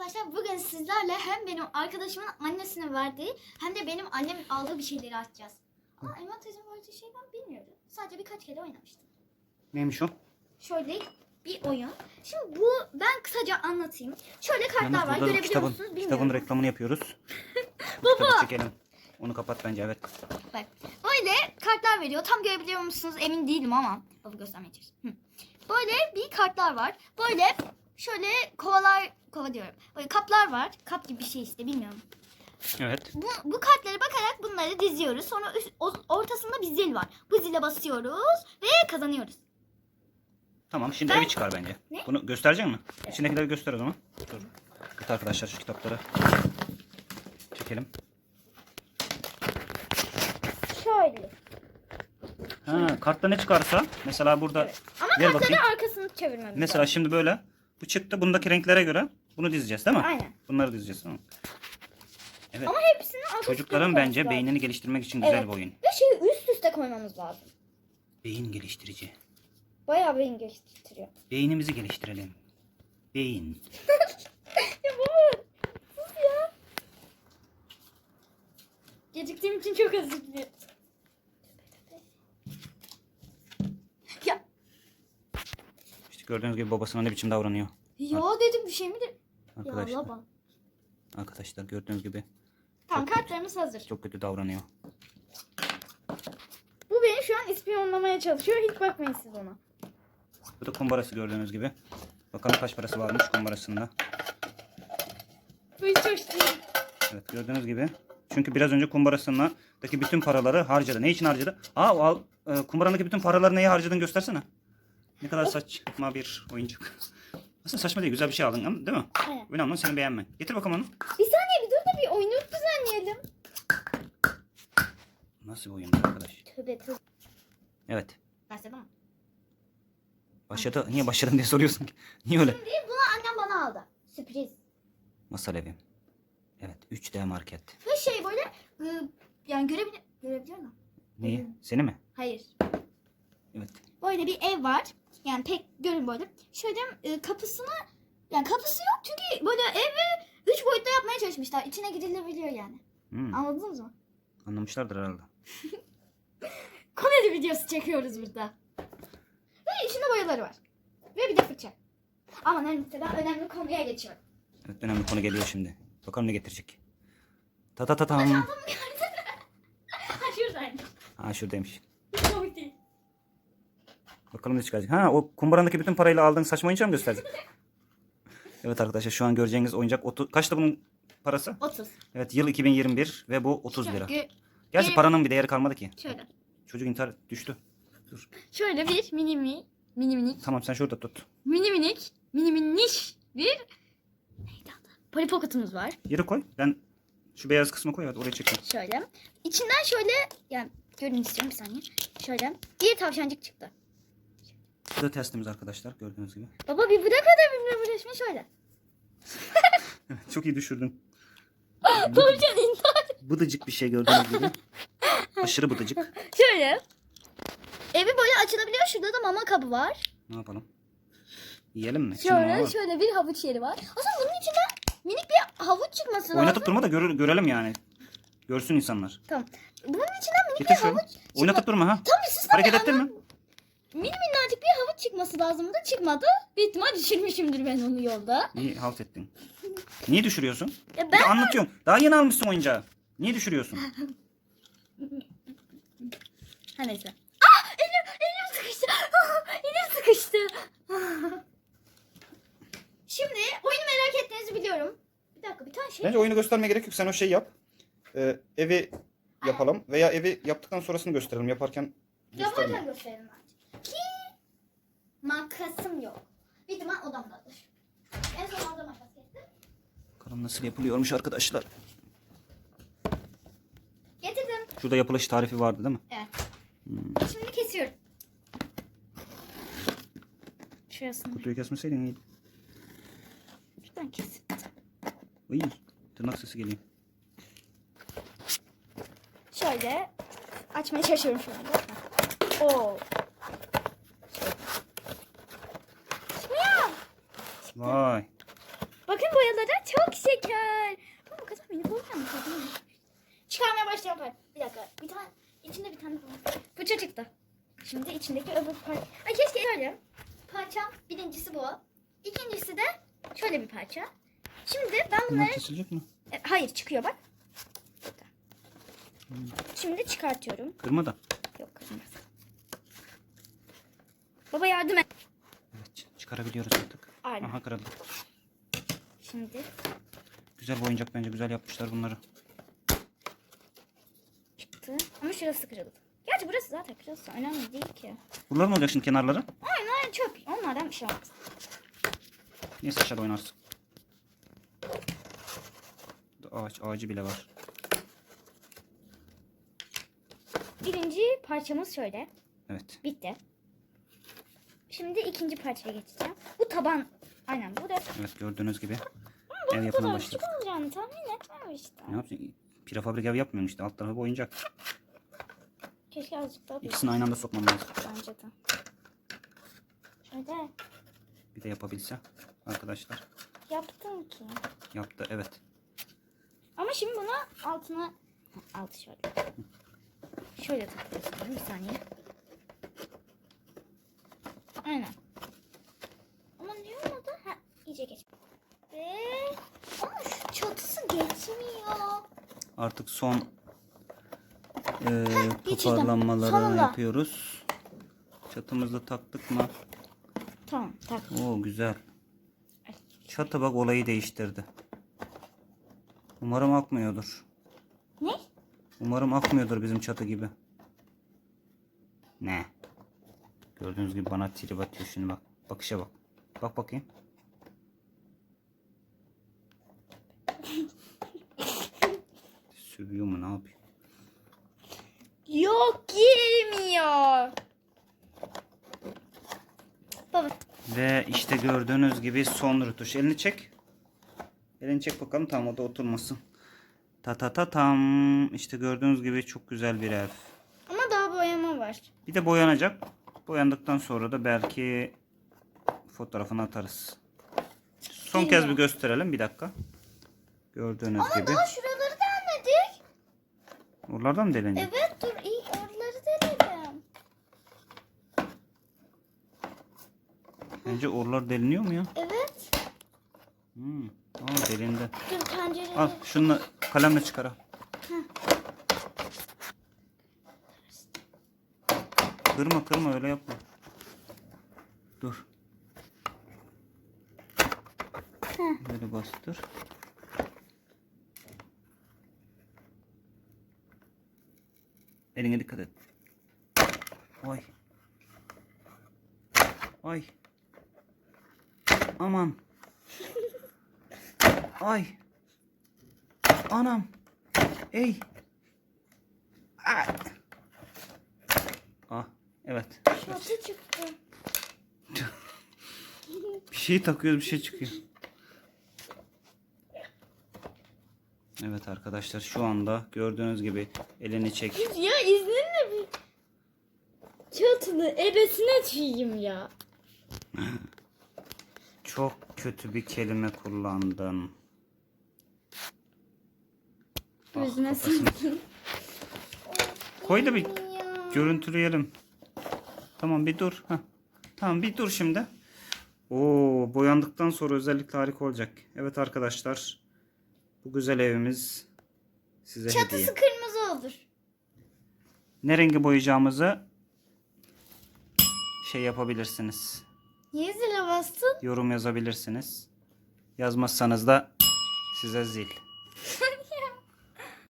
Arkadaşlar bugün sizlerle hem benim arkadaşımın annesine verdiği hem de benim annemin aldığı bir şeyleri açacağız. Ama Elma teyzemin verdiği şey ben bilmiyorum. Sadece birkaç kere oynamıştım. Neymiş o? Şöyle bir oyun. Şimdi bu ben kısaca anlatayım. Şöyle kartlar Yalnız var. burada Görebiliyor kitabın, musunuz bilmiyorum. kitabın reklamını yapıyoruz. Baba! Çekelim. Onu kapat bence evet. Bak böyle kartlar veriyor. Tam görebiliyor musunuz emin değilim ama. Baba göstermeyeceğiz. Böyle bir kartlar var. Böyle şöyle kovalar, kova diyorum. Böyle kaplar var. Kap gibi bir şey işte bilmiyorum. Evet. Bu, bu kartlara bakarak bunları diziyoruz. Sonra üst- ortasında bir zil var. Bu zile basıyoruz ve kazanıyoruz. Tamam şimdi Ben- evi çıkar bence. Ne? Bunu gösterecek mi? İçindekileri göster o zaman. Dur. Git arkadaşlar şu kitapları. Çekelim. Şöyle. Ha, kartta ne çıkarsa mesela burada Ama ver kartların bakayım. arkasını çevirmemiz Mesela lazım. şimdi böyle bu çıktı bundaki renklere göre bunu dizeceğiz değil mi? Aynen. Bunları dizeceğiz tamam. Evet. Ama hepsinin arkasını Çocukların koymamız bence lazım. beynini geliştirmek için güzel Evet. bir oyun. Ve şeyi üst üste koymamız lazım. Beyin geliştirici. Bayağı beyin geliştiriyor. Beynimizi geliştirelim. Beyin. Ya baba sus ya. Geciktiğim için çok özür dilerim. Ya, İşte gördüğünüz gibi babasına ne biçim davranıyor. Ya dedim bir şey mi de? Ya Arkadaşlar. Arkadaşlar gördüğünüz gibi Tamam kartlarımız hazır. çok kötü davranıyor. Bu beni şu an ispiyonlamaya çalışıyor. Hiç bakmayın siz ona. Bu da kumbarası gördüğünüz gibi. Bakalım kaç parası varmış kumbarasında. Bu hiç hoş değil. Evet gördüğünüz gibi. Çünkü biraz önce kumbarasındaki bütün paraları harcadı. Ne için harcadı? Aa o al, e, kumbarandaki bütün paraları neye harcadın göstersene. Ne kadar saçma bir oyuncak. Aslında saçma değil güzel bir şey aldın ama değil mi? Aynen. Önemli olan seni beğenmen. Getir bakalım onu. Bir saniye bir dur da bir oyunu düzenleyelim. Nasıl bir oyun arkadaş? Tövbe tövbe. Evet. Başladı mı? Başladı. Niye başladın diye soruyorsun ki. Niye öyle? Şimdi bunu annem bana aldı. Sürpriz. Masal evi. Evet 3D market. Ve şey böyle ıı, yani görebilir görebiliyor musun? Neyi? Seni mi? Hayır. Evet. Böyle bir ev var. Yani pek görün böyle. Şöyle e, kapısına yani kapısı yok çünkü böyle evi üç boyutlu yapmaya çalışmışlar. İçine girilebiliyor yani. Hmm, Anladınız mı? anlamışlardır herhalde. Komedi videosu çekiyoruz burada. Ve içinde boyaları var. Ve bir de fırça. Ama neyse ben önemli konuya geçiyorum. Evet önemli konu geliyor şimdi. Bakalım ne getirecek. Ta ta ta tam. ha şuradayım. Ha şuradaymış. Bakalım ne çıkacak. Ha o kumbarandaki bütün parayla aldığın saçma oyuncağı mı gösterecek? evet arkadaşlar şu an göreceğiniz oyuncak 30. Kaçtı bunun parası? 30. Evet yıl 2021 ve bu 30 lira. Şöyle, Gerçi paranın bir değeri kalmadı ki. şöyle. Çocuk intihar düştü. Dur. Şöyle bir mini mi mini minik Tamam sen şurada tut. mini minik mini miniş bir neydi adı? Polly Pocket'ımız var. Yere koy. Ben şu beyaz kısmı koy. Evet oraya çekeyim. Şöyle. İçinden şöyle yani görün istiyorum bir saniye. Şöyle bir tavşancık çıktı. Bu da testimiz arkadaşlar gördüğünüz gibi. Baba bir bırak hadi bir resmi şöyle. Çok iyi düşürdün. Tavşan intihar. Bıdıcık bir şey gördüğünüz gibi. Aşırı bıdıcık. Şöyle. Evi böyle açılabiliyor. Şurada da mama kabı var. Ne yapalım? Yiyelim mi? Şimdi Şöyle ama şöyle bir havuç yeri var. Aslında bunun içinden minik bir havuç çıkması lazım. Oynatıp durma da görür- görelim yani. Görsün insanlar. Tamam. Bunun içinden minik Getir bir şöyle. havuç Oynatıp durma ha. Tam bir sus Hareket tabii, ettirme. Mini minnacık bir havuç çıkması lazımdı. Çıkmadı. Bir ihtimal düşürmüşümdür ben onu yolda. İyi halt ettin. Niye düşürüyorsun? Ya Bir de ben anlatıyorum. Daha yeni almışsın oyuncağı. Niye düşürüyorsun? Ha neyse. Ah elim, elim sıkıştı. Elim sıkıştı. Şimdi oyunu merak ettiğinizi biliyorum. Bir dakika bir tane şey. Bence oyunu göstermeye gerek yok. Sen o şeyi yap. Ee, evi yapalım. Veya evi yaptıktan sonrasını gösterelim. Yaparken Yaparken gösterelim bence. Makasım yok. Bir ihtimal odamdadır. En son orada makas getirdim. Bakalım nasıl yapılıyormuş arkadaşlar. Getirdim. Şurada yapılış tarifi vardı değil mi? Evet. Hmm. Şimdi kesiyorum. Şurasını Kutuyu kesmeseydin iyiydi. şuradan kes. Iy, tırnak sesi geliyor. Şöyle açmaya çalışıyorum şu anda. Oo. Boyaları çok şeker. Baba kadar beni boyar mı? Kadın. Çıkarmaya başlayalım. Bir dakika. Bir tane içinde bir tane daha. fırça çıktı. Şimdi içindeki öbür parça. Ay keşke şöyle. Parçam birincisi bu. İkincisi de şöyle bir parça. Şimdi ben Bunlar bunları... kesilecek mi? E, hayır çıkıyor bak. Şimdi çıkartıyorum. Kırma da. Yok kırmaz. Baba yardım et. Evet çıkarabiliyoruz artık. Aynen. Aha kırıldı. Şimdi Güzel bir oyuncak bence güzel yapmışlar bunları. çıktı. Ama şurası kırıldı. Gerçi burası zaten kırılsa önemli değil ki. Buralar ne olacak şimdi kenarları? Aynen aynen çöp. Onlardan bir şey olmaz. Neyse aşağıda oynarsın. Ağaç, ağacı bile var. Birinci parçamız şöyle. Evet. Bitti. Şimdi ikinci parçaya geçeceğim. Bu taban. Aynen bu da. Evet gördüğünüz gibi ev yapımına başladık. olacağını tahmin etmemiştim. Ne yapsın? Prefabrik ev yapmıyorum işte. Alt tarafı oyuncak. Keşke azıcık daha. İkisini aynı anda sokmam lazım. Bence de. Şöyle Bir de yapabilse arkadaşlar. yaptım ki. Yaptı evet. Ama şimdi bunu altına altı şöyle. Şöyle takıyorsun. Bir saniye. Aynen. Ama niye olmadı? Ha, iyice geç. Ve ama şu çatısı geçmiyor. Artık son e, geçirdim. toparlanmaları Sonunda. yapıyoruz. Çatımızda taktık mı? Tamam tak. Oo güzel. Çatı bak olayı değiştirdi. Umarım akmıyordur. Ne? Umarım akmıyordur bizim çatı gibi. Ne? Gördüğünüz gibi bana trip atıyor şimdi bak. Bakışa bak. Bak bakayım. Sövüyor mu ne yapıyor? Yok girmiyor. Baba Ve işte gördüğünüz gibi son rötuş. Elini çek. Elini çek bakalım tam o da oturmasın. Ta ta ta tam. İşte gördüğünüz gibi çok güzel bir ev. ama daha boyama var. Bir de boyanacak. Boyandıktan sonra da belki fotoğrafını atarız. Son kez bir gösterelim bir dakika. Gördüğünüz gibi. Daha delmedik. Oralardan mı delinecek? Evet dur iyi oraları delelim. Bence oralar deliniyor mu ya? Evet. Hmm. Aa delindi. Dur pencereleri. Al şunu kalemle çıkar al. Kırma kırma öyle yapma. Dur. Böyle bastır. Eline dikkat et. Ay. Ay. Aman. Ay. Anam. Ey. Ah. Ah. Evet. Çatı çıktı. Bir şey takıyoruz bir şey çıkıyor. Evet arkadaşlar şu anda gördüğünüz gibi elini çek. Ya izninle bir çatını ebesine tüyeyim ya. Çok kötü bir kelime kullandın. Ah, kafasını- sıktın. Koy da bir görüntüleyelim. Tamam bir dur. Heh. Tamam bir dur şimdi. Oo boyandıktan sonra özellikle harika olacak. Evet arkadaşlar. Bu güzel evimiz size hediye. Çatısı kırmızı olur. Ne rengi boyayacağımızı şey yapabilirsiniz. Niye zile bastın? Yorum yazabilirsiniz. Yazmazsanız da size zil.